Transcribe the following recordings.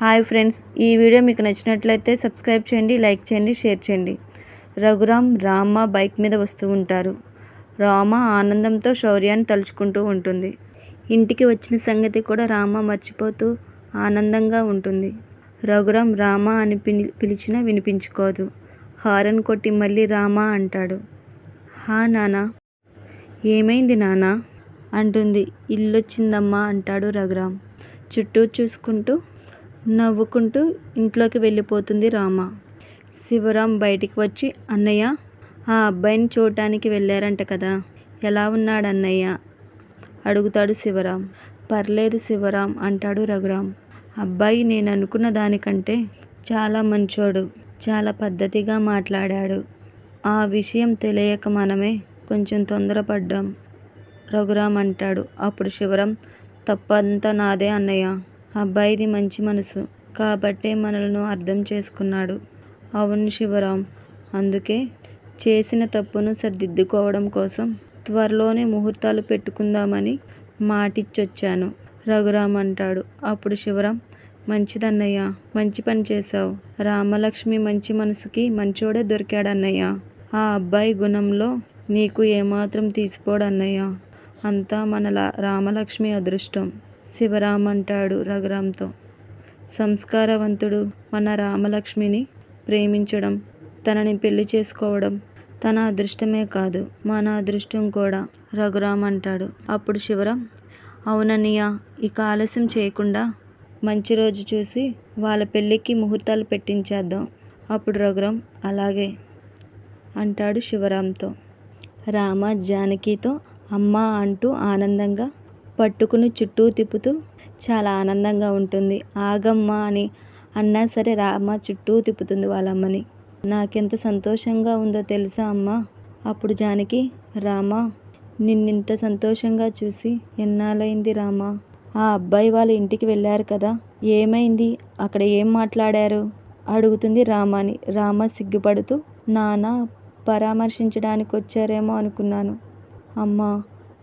Hi friends ఈ video మీకు నచ్చినట్లయితే సబ్స్క్రైబ్ చేయండి లైక్ చేయండి షేర్ చేయండి. రఘురామ్ రామ బైక్ మీద వస్తూ ఉంటారు. రామ ఆనందంతో శౌర్యాన్ని తలుచుకుంటూ ఉంటుంది. ఇంటికి వచ్చిన సంగతి కూడా రామ మర్చిపోతూ ఆనందంగా ఉంటుంది. రఘురామ్ రామ అని పిలి పిలిచినా వినిపించుకోదు. హారన్ కొట్టి మళ్ళీ రామ అంటాడు. హా నానా ఏమైంది నానా? అంటుంది. ఇల్లొచ్చిందమ్మా అంటాడు రఘురామ్. చుట్టూ చూసుకుంటూ నవ్వుకుంటూ ఇంట్లోకి వెళ్ళిపోతుంది రామ. శివరాం బయటికి వచ్చి అన్నయ్య ఆ అబ్బాయిని చూడటానికి వెళ్ళారంట కదా. ఎలా ఉన్నాడు అన్నయ్య? అడుగుతాడు శివరాం. పర్లేదు శివరాం అంటాడు రఘురాం. అబ్బాయి నేను అనుకున్న దానికంటే చాలా మంచోడు చాలా పద్ధతిగా మాట్లాడాడు. ఆ విషయం తెలియక మనమే కొంచెం తొందరపడ్డాం రఘురాం అంటాడు. అప్పుడు శివరాం తప్పంతా నాదే అన్నయ్య. అబ్బాయిది మంచి మనసు కాబట్టే మనలను అర్థం చేసుకున్నాడు. అవును శివరాం అందుకే చేసిన తప్పును సరిదిద్దుకోవడం కోసం త్వరలోనే ముహూర్తాలు పెట్టుకుందామని మాటిచ్చొచ్చాను. రఘురామ్ అంటాడు. అప్పుడు శివరాం మంచిదన్నయ్య మంచి పని చేశావు. రామలక్ష్మి మంచి మనసుకి మంచోడే దొరికాడన్నయ్య. ఆ అబ్బాయి గుణంలో నీకు ఏమాత్రం తీసిపోడన్నయ్య. అంతా మన రామలక్ష్మి అదృష్టం. శివరాం అంటాడు రఘురాంతో సంస్కారవంతుడు మన రామలక్ష్మిని ప్రేమించడం తనని పెళ్ళి చేసుకోవడం తన అదృష్టమే కాదు మన అదృష్టం కూడా రఘురాం అంటాడు. అప్పుడు శివరాం అవునన్నయ్య ఇక ఆలస్యం చేయకుండా మంచి రోజు చూసి వాళ్ళ పెళ్ళికి ముహూర్తాలు పెట్టించేద్దాం. అప్పుడు రఘురామ్ అలాగే అంటాడు శివరాంతో రామ జానకితో అమ్మ అంటూ ఆనందంగా పట్టుకుని చుట్టూ తిప్పుతూ చాలా ఆనందంగా ఉంటుంది. ఆగమ్మ అని అన్నా సరే రామ చుట్టూ తిప్పుతుంది వాళ్ళమ్మని. నాకెంత సంతోషంగా ఉందో తెలుసా అమ్మ? అప్పుడు జానకి రామ నిన్నింత సంతోషంగా చూసి ఎన్నాళ్ళైంది రామ? ఆ అబ్బాయి వాళ్ళ ఇంటికి వెళ్ళారు కదా ఏమైంది? అక్కడ ఏం మాట్లాడారు? అడుగుతుంది రామాని. రామ సిగ్గుపడుతూ నాన్న పరామర్శించడానికి వచ్చారేమో అనుకున్నాను. అమ్మా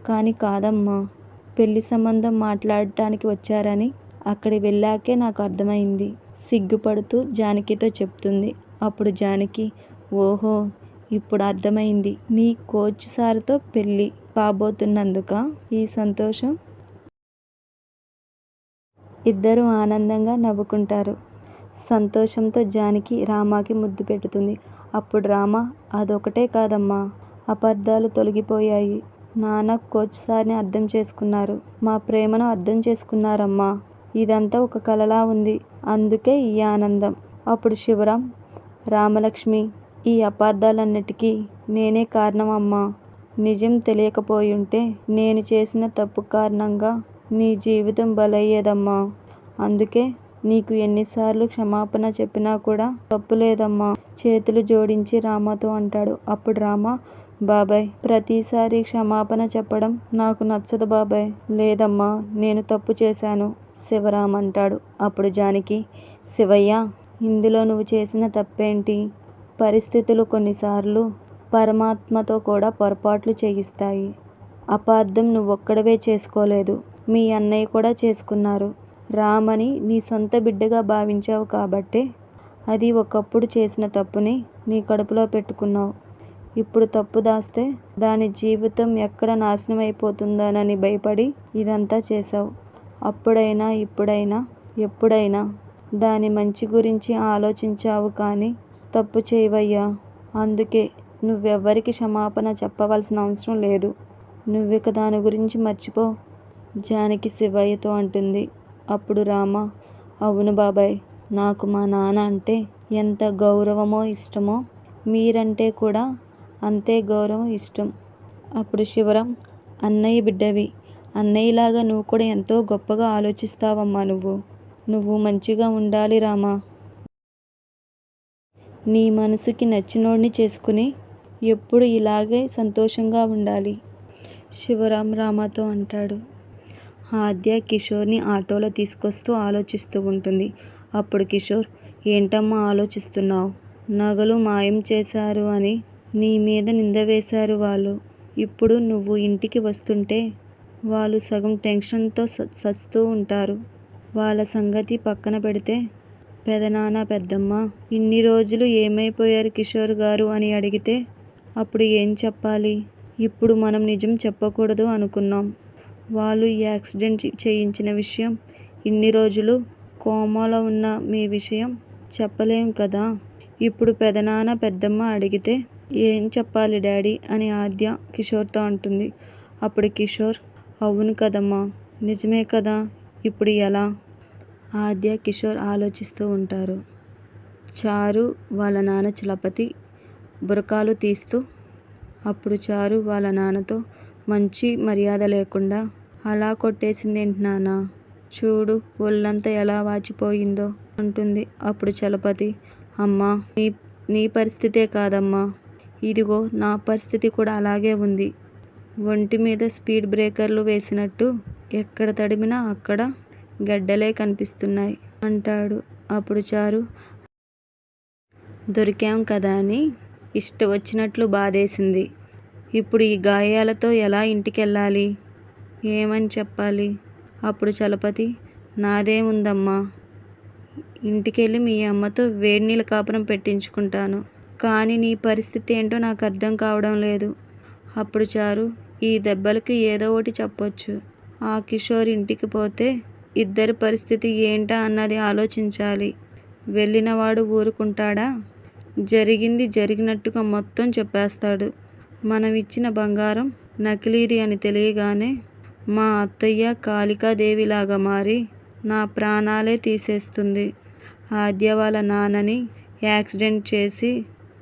కానీ కాదమ్మా. పెళ్ళి సంబంధం మాట్లాడటానికి వచ్చారని అక్కడి వెళ్ళాకే నాకు అర్థమైంది. సిగ్గుపడుతూ జానకితో చెప్తుంది. అప్పుడు జానకి ఓహో ఇప్పుడు అర్థమైంది. నీ కోచ్ సార్తో పెళ్ళి కాబోతున్నందుక ఈ సంతోషం? ఇద్దరూ ఆనందంగా నవ్వుకుంటారు. సంతోషంతో జానకి రామాకి ముద్దు పెడుతుంది అప్పుడు రామ అదొకటే కాదమ్మా అపార్థాలు తొలగిపోయాయి. నాన్న కోచ్ సార్ని అర్థం చేసుకున్నారు. మా ప్రేమను అర్థం చేసుకున్నారమ్మా. ఇదంతా ఒక కలలా ఉంది. అందుకే ఈ ఆనందం. అప్పుడు శివరాం రామలక్ష్మి ఈ అపార్థాలన్నిటికీ నేనే కారణం అమ్మా నిజం తెలియకపోయుంటే నేను చేసిన తప్పు కారణంగా నీ జీవితం బలయ్యేదమ్మా. అందుకే నీకు ఎన్నిసార్లు క్షమాపణ చెప్పినా కూడా తప్పు లేదమ్మా. చేతులు జోడించి రామతో అంటాడు. అప్పుడు రామ బాబాయ్ ప్రతిసారి క్షమాపణ చెప్పడం నాకు నచ్చదు బాబాయ్. లేదమ్మా నేను తప్పు చేశాను శివరాం అంటాడు. అప్పుడు జానకి శివయ్య ఇందులో నువ్వు చేసిన తప్పేంటి? పరిస్థితులు కొన్నిసార్లు పరమాత్మతో కూడా పొరపాట్లు చేయిస్తాయి. అపార్థం నువ్వొక్కడవే చేసుకోలేదు. మీ అన్నయ్య కూడా చేసుకున్నారు. రామని నీ సొంత బిడ్డగా భావించావు కాబట్టే అది ఒకప్పుడు చేసిన తప్పుని నీ కడుపులో పెట్టుకున్నావు. ఇప్పుడు తప్పు దాస్తే దాని జీవితం ఎక్కడ నాశనం అయిపోతుందోనని భయపడి ఇదంతా చేశావు. అప్పుడైనా ఇప్పుడైనా ఎప్పుడైనా దాని మంచి గురించి ఆలోచించావు కానీ తప్పు చేయవయ్యా. అందుకే నువ్వెవ్వరికి క్షమాపణ చెప్పవలసిన అవసరం లేదు. నువ్విక దాని గురించి మర్చిపో. జానకి శివయ్యతో అంటుంది. అప్పుడు రామ అవును బాబాయ్ నాకు మా నాన్న అంటే ఎంత గౌరవమో ఇష్టమో మీరంటే కూడా అంతే గౌరవం ఇష్టం. అప్పుడు శివరాం అన్నయ్య బిడ్డవి అన్నయ్యలాగా నువ్వు కూడా ఎంతో గొప్పగా ఆలోచిస్తావమ్మా నువ్వు. నువ్వు మంచిగా ఉండాలి రామా. నీ మనసుకి నచ్చినోడిని చేసుకుని ఎప్పుడు ఇలాగే సంతోషంగా ఉండాలి శివరాం రామాతో అంటాడు. ఆద్య కిషోర్ని ఆటోలో తీసుకొస్తూ ఆలోచిస్తూ ఉంటుంది. అప్పుడు కిషోర్ ఏంటమ్మా ఆలోచిస్తున్నావు? నగలు మాయం చేశారు అని నీ మీద నింద వేశారు వాళ్ళు. ఇప్పుడు నువ్వు ఇంటికి వస్తుంటే వాళ్ళు సగం టెన్షన్తో స- సస్తూ ఉంటారు. వాళ్ళ సంగతి పక్కన పెడితే పెదనాన్న పెద్దమ్మ ఇన్ని రోజులు ఏమైపోయారు కిషోర్ గారు అని అడిగితే అప్పుడు ఏం చెప్పాలి? ఇప్పుడు మనం నిజం చెప్పకూడదు అనుకున్నాం. వాళ్ళు ఈ యాక్సిడెంట్ చేయించిన విషయం ఇన్ని రోజులు కోమాలో ఉన్న మీ విషయం చెప్పలేం కదా? ఇప్పుడు పెదనాన్న పెద్దమ్మ అడిగితే ఏం చెప్పాలి డాడీ? అని ఆద్య కిషోర్తో అంటుంది. అప్పుడు కిషోర్ అవును కదమ్మా నిజమే కదా? ఇప్పుడు ఎలా? ఆద్య కిషోర్ ఆలోచిస్తూ ఉంటారు. చారు వాళ్ళ నాన్న చలపతి బురకాలు తీస్తూ అప్పుడు చారు వాళ్ళ నాన్నతో మంచి మర్యాద లేకుండా అలా కొట్టేసిందేంటి నాన్న? చూడు ఒళ్ళంతా ఎలా వాచిపోయిందో అంటుంది. అప్పుడు చలపతి అమ్మా నీ నీ పరిస్థితే కాదమ్మా. ఇదిగో నా పరిస్థితి కూడా అలాగే ఉంది. ఒంటి మీద స్పీడ్ బ్రేకర్లు వేసినట్టు ఎక్కడ తడిమినా అక్కడ గడ్డలే కనిపిస్తున్నాయి అంటాడు. అప్పుడు చారు దొరికాం కదా అని ఇష్ట వచ్చినట్లు బాధేసింది. ఇప్పుడు ఈ గాయాలతో ఎలా ఇంటికెళ్ళాలి? ఏమని చెప్పాలి? అప్పుడు చలపతి నాదేముందమ్మా ఇంటికెళ్ళి మీ అమ్మతో వేడి నీళ్ళ కాపురం పెట్టించుకుంటాను. కానీ నీ పరిస్థితి ఏంటో నాకు అర్థం కావడం లేదు. అప్పుడు చారు ఈ దెబ్బలకి ఏదో ఒకటి చెప్పొచ్చు. ఆ కిషోర్ ఇంటికి పోతే ఇద్దరి పరిస్థితి ఏంటా అన్నది ఆలోచించాలి. వెళ్ళినవాడు ఊరుకుంటాడా? జరిగింది జరిగినట్టుగా మొత్తం చెప్పేస్తాడు. మనం ఇచ్చిన బంగారం నకిలీది అని తెలియగానే మా అత్తయ్య కాళికాదేవిలాగా మారి నా ప్రాణాలే తీసేస్తుంది. ఆద్య వాళ్ళ నాన్నని యాక్సిడెంట్ చేసి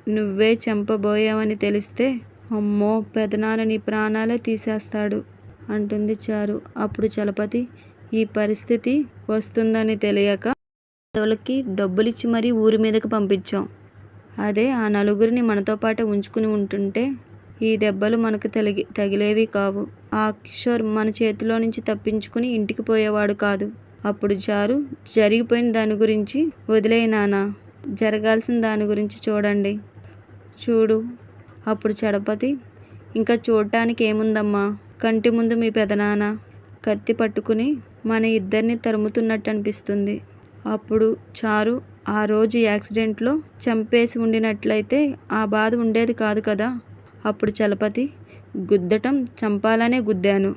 నువ్వే చంపబోయావని తెలిస్తే అమ్మో పెదనాన్న నీ ప్రాణాలే తీసేస్తాడు అంటుంది చారు. అప్పుడు చలపతి ఈ పరిస్థితి వస్తుందని తెలియక వాళ్ళకి డబ్బులిచ్చి మరీ ఊరి మీదకి పంపించాం. అదే ఆ నలుగురిని మనతో పాటు ఉంచుకుని ఉంటుంటే ఈ దెబ్బలు మనకు తగిలి తగిలేవి కావు. ఆ కిషోర్ మన చేతిలో నుంచి తప్పించుకుని ఇంటికి పోయేవాడు కాదు. అప్పుడు చారు జరిగిపోయిన దాని గురించి వదిలేయినానా జరగాల్సిన దాని గురించి చూడండి. చూడు. అప్పుడు చడపతి ఇంకా చూడటానికి ఏముందమ్మా? కంటి ముందు మీ పెదనాన్న. కత్తి పట్టుకుని మన ఇద్దరిని తరుముతున్నట్టు అనిపిస్తుంది అప్పుడు చారు ఆ రోజు యాక్సిడెంట్లో చంపేసి ఉండినట్లయితే ఆ బాధ ఉండేది కాదు కదా? అప్పుడు చలపతి గుద్దటం చంపాలనే గుద్దాను.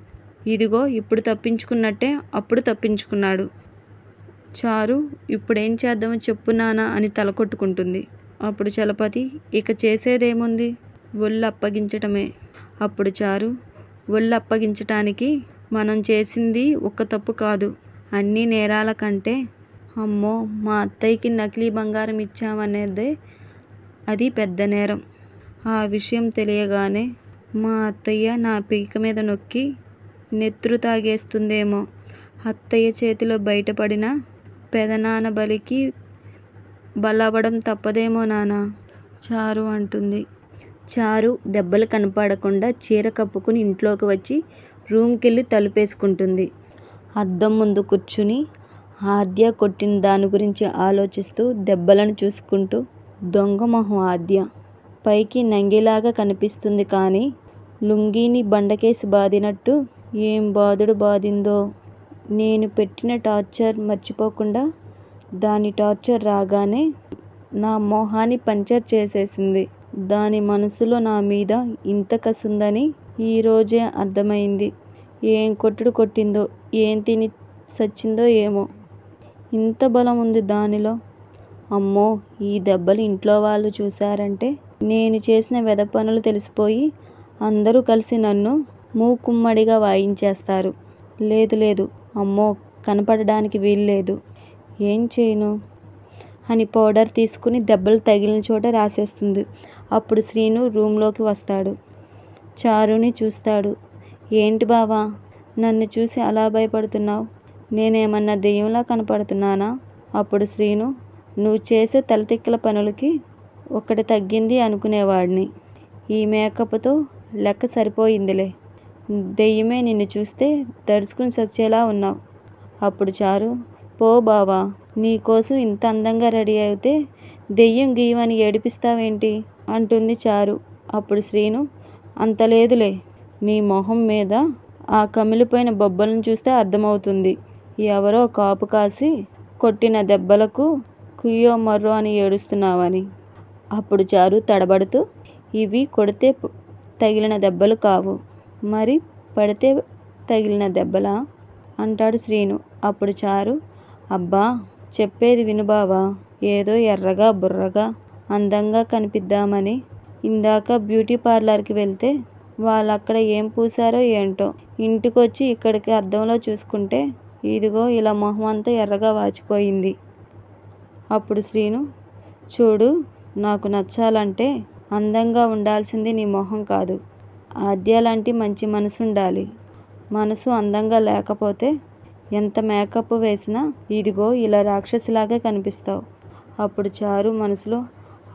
ఇదిగో ఇప్పుడు తప్పించుకున్నట్టే అప్పుడు తప్పించుకున్నాడు. చారు ఇప్పుడేం చేద్దామో చెప్పు నానా అని తల కొట్టుకుంటుంది అప్పుడు చలపతి ఇక చేసేదేముంది? ఒళ్ళు అప్పగించటమే అప్పుడు చారు ఒళ్ళు అప్పగించటానికి మనం చేసింది ఒక్క తప్పు కాదు. అన్ని నేరాల కంటే అమ్మో మా అత్తయ్యకి నకిలీ బంగారం ఇచ్చామనేదే అది పెద్ద నేరం. ఆ విషయం తెలియగానే మా అత్తయ్య నా పీక మీద నొక్కి నెత్తురు తాగేస్తుందేమో. అత్తయ్య చేతిలో బయటపడిన పెదనాన్న బలికి బలవడం తప్పదేమో నానా చారు అంటుంది. చారు దెబ్బలు కనపడకుండా చీర కప్పుకుని ఇంట్లోకి వచ్చి రూమ్కి వెళ్ళి తలుపేసుకుంటుంది. అద్దం ముందు కూర్చుని ఆద్య కొట్టిన దాని గురించి ఆలోచిస్తూ దెబ్బలను చూసుకుంటూ దొంగ మొహం ఆద్య. పైకి నంగిలాగా కనిపిస్తుంది కానీ లుంగీని బండకేసి బాదినట్టు ఏం బాదుడు బాదిందో నేను పెట్టిన టార్చర్ మర్చిపోకుండా దాని టార్చర్ రాగానే నా మొహాన్ని పంచర్ చేసేసింది. దాని మనసులో నా మీద ఇంత కసుందని ఈరోజే అర్థమైంది. ఏం కొట్టుడు కొట్టిందో ఏం తిని సచ్చిందో ఏమో. ఇంత బలం ఉంది దానిలో. అమ్మో ఈ దెబ్బలు ఇంట్లో వాళ్ళు చూశారంటే నేను చేసిన వెద పనులు తెలిసిపోయి అందరూ కలిసి నన్ను మూకుమ్మడిగా వాయించేస్తారు. లేదు లేదు అమ్మో కనపడడానికి వీల్లేదు. ఏం చేయను? అని పౌడర్ తీసుకుని దెబ్బలు తగిలిన చోట రాసేస్తుంది. అప్పుడు శ్రీను రూమ్లోకి వస్తాడు. చారుని చూస్తాడు. ఏంటి బావా? నన్ను చూసి అలా భయపడుతున్నావు? నేనేమన్నా దెయ్యంలా కనపడుతున్నానా? అప్పుడు శ్రీను నువ్వు చేసే తలతిక్కల పనులకి ఒక్కటి తగ్గింది అనుకునేవాడిని. ఈ మేకప్తో లెక్క సరిపోయిందిలే. దెయ్యమే నిన్ను చూస్తే దడుచుకుని చచ్చేలా ఉన్నావు. అప్పుడు చారు పో బావా నీకోసం ఇంత అందంగా రెడీ అయితే దెయ్యం గీయమని ఏడిపిస్తావేంటి? అంటుంది చారు. అప్పుడు శ్రీను అంత లేదులే. నీ మొహం మీద ఆ కమిలిపోయిన బొబ్బలను చూస్తే అర్థమవుతుంది. ఎవరో కాపు కాసి కొట్టిన దెబ్బలకు కుయ్యో మర్రో అని ఏడుస్తున్నావని. అప్పుడు చారు తడబడుతూ ఇవి కొడితే తగిలిన దెబ్బలు కావు. మరి పడితే తగిలిన దెబ్బలా? అంటాడు శ్రీను. అప్పుడు చారు అబ్బా చెప్పేది విను బావా ఏదో ఎర్రగా బుర్రగా అందంగా కనిపిద్దామని. ఇందాక బ్యూటీ పార్లర్కి వెళ్తే వాళ్ళు అక్కడ ఏం పూసారో ఏంటో. ఇంటికొచ్చి ఇక్కడికి అద్దంలో చూసుకుంటే ఇదిగో ఇలా మొహం అంతా ఎర్రగా వాచిపోయింది. అప్పుడు శ్రీను చూడు నాకు నచ్చాలంటే అందంగా ఉండాల్సింది నీ మొహం కాదు. ఆద్య లాంటి మంచి మనసు ఉండాలి మనసు అందంగా లేకపోతే ఎంత మేకప్ వేసినా ఇదిగో ఇలా రాక్షసిలాగే కనిపిస్తావు. అప్పుడు చారు మనసులో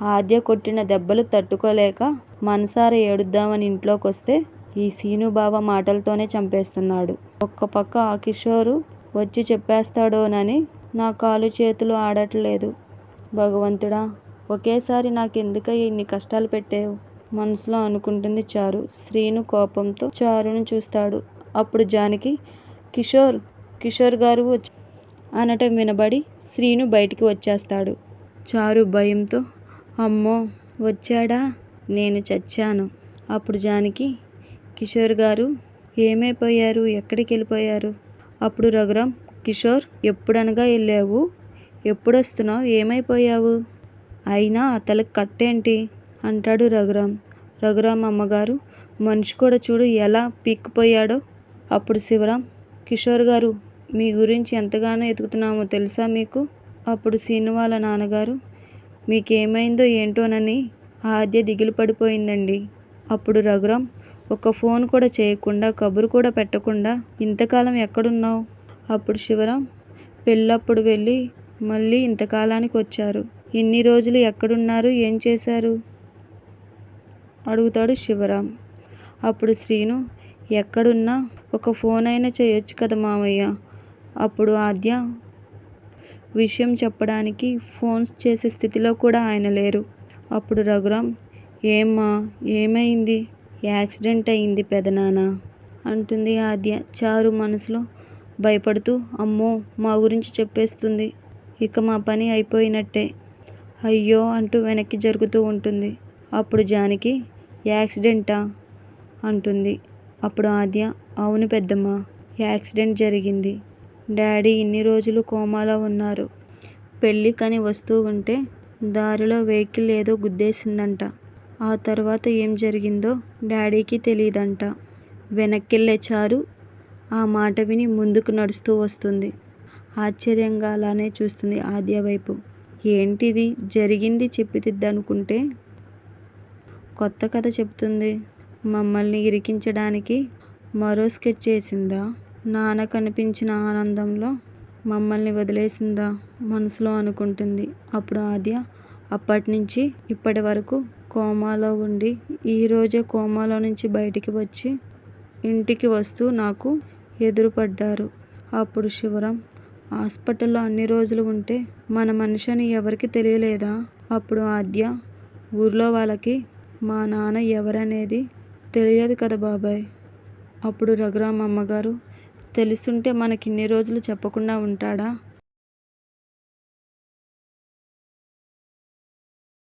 ఆద్య కొట్టిన దెబ్బలు తట్టుకోలేక మనసార ఏడుద్దామని ఇంట్లోకి వస్తే ఈ సీనుబావ మాటలతోనే చంపేస్తున్నాడు. ఒక్క పక్క ఆ కిషోరు వచ్చి చెప్పేస్తాడోనని నా కాలు చేతులు ఆడట్లేదు. భగవంతుడా ఒకేసారి నాకు నాకెందుకయ్య ఇన్ని కష్టాలు పెట్టావు? మనసులో అనుకుంటుంది చారు. శ్రీను కోపంతో చారును చూస్తాడు. అప్పుడు జానకి కిషోర్ కిషోర్ గారు వచ్చి అనటం వినబడి శ్రీను బయటికి వచ్చేస్తాడు. చారు భయంతో అమ్మో వచ్చాడా? నేను చచ్చాను. అప్పుడు జానికి కిషోర్ గారు ఏమైపోయారు? ఎక్కడికి వెళ్ళిపోయారు అప్పుడు రఘురామ్ కిషోర్ ఎప్పుడనగా వెళ్ళావు? ఎప్పుడొస్తున్నావు? ఏమైపోయావు? అయినా అతలకు కట్టేంటి? అంటాడు రఘురామ్ రఘురామ్ అమ్మగారు మనిషి కూడా చూడు ఎలా పీక్కుపోయాడో. అప్పుడు శివరాం కిషోర్ గారు మీ గురించి ఎంతగానో ఎతుకుతున్నామో తెలుసా మీకు? అప్పుడు సీను వాళ్ళ నాన్నగారు మీకేమైందో ఏంటోనని ఆద్య దిగులు పడిపోయిందండి. అప్పుడు రఘురామ్ ఒక ఫోన్ కూడా చేయకుండా కబురు కూడా పెట్టకుండా ఇంతకాలం ఎక్కడున్నావు? అప్పుడు శివరాం పెళ్ళప్పుడు వెళ్ళి మళ్ళీ ఇంతకాలానికి వచ్చారు. ఇన్ని రోజులు ఎక్కడున్నారు? ఏం చేశారు? అడుగుతాడు శివరాం. అప్పుడు శ్రీను ఎక్కడున్నా? ఒక ఫోన్ అయినా చేయొచ్చు కదా మామయ్య. అప్పుడు ఆద్య విషయం చెప్పడానికి ఫోన్స్ చేసే స్థితిలో కూడా ఆయన లేరు. అప్పుడు రఘురామ్ ఏమ్మా ఏమైంది? యాక్సిడెంట్ అయింది పెదనాన్న అంటుంది ఆద్య చారు మనసులో భయపడుతూ. అమ్మో మా గురించి చెప్పేస్తుంది. ఇక మా పని అయిపోయినట్టే. అయ్యో అంటూ వెనక్కి జరుగుతూ ఉంటుంది. అప్పుడు జానికి యాక్సిడెంటా అంటుంది. అప్పుడు ఆద్య అవును పెద్దమ్మ యాక్సిడెంట్ జరిగింది. డాడీ ఇన్ని రోజులు కోమాలో ఉన్నారు. పెళ్ళికని వస్తూ ఉంటే దారిలో వెహికల్ ఏదో గుద్దేసిందంట. ఆ తర్వాత ఏం జరిగిందో డాడీకి తెలియదంట వెనక్కెళ్ళే చారు ఆ మాట విని ముందుకు నడుస్తూ వస్తుంది. ఆశ్చర్యంగా అలానే చూస్తుంది ఆద్య వైపు. ఏంటిది? జరిగింది చెప్పిదిద్దనుకుంటే కొత్త కథ చెప్తుంది మమ్మల్ని ఇరికించడానికి మరో స్కెచ్ చేసిందా? నాన్న కనిపించిన ఆనందంలో మమ్మల్ని వదిలేసిందా మనసులో అనుకుంటుంది. అప్పుడు ఆద్య అప్పటి నుంచి ఇప్పటి వరకు కోమాలో ఉండి ఈరోజే కోమాలో నుంచి బయటికి వచ్చి ఇంటికి వస్తూ నాకు ఎదురుపడ్డారు. అప్పుడు శివరాం హాస్పిటల్లో అన్ని రోజులు ఉంటే మన మనిషిని ఎవరికి తెలియలేదా? అప్పుడు ఆద్య ఊర్లో వాళ్ళకి మా నాన్న ఎవరనేది తెలియదు కదా బాబాయ్. అప్పుడు రఘురామ్ అమ్మగారు తెలుసుంటే మనకిన్ని రోజులు చెప్పకుండా ఉంటాడా?